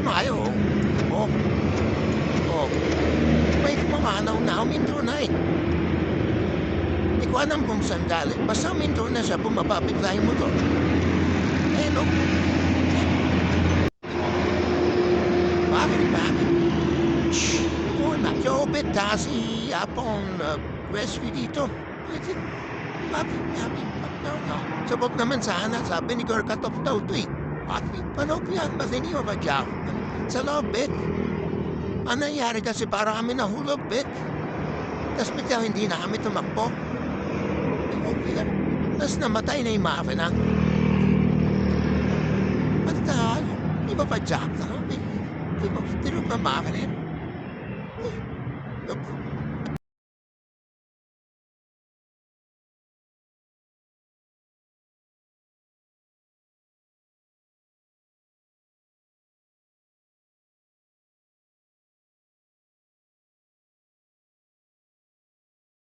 maayo. Oh. Oh. May kumamanaw na uminto na eh. Hindi ko alam kung saan galing. Basta uminto na siya, bumaba bigla yung motor. Eh, no? Bakit, bakit? Shh! Oh, nakiobit ta si Apong uh, dito. Bakit? Bakit? Bakit? No. Sabot naman sana, sabi ni Gorkatov daw to eh. Bakit? Paano ko yan? Bakit niyo ba dyan? Sa loob, bet. Ano nangyari kasi para kami nahulog, bet. Tapos bigla hindi na kami tumakbo. Okay. Tapos namatay na yung na. At uh, di ba pa Jack? Di ba, di ba pa na yun?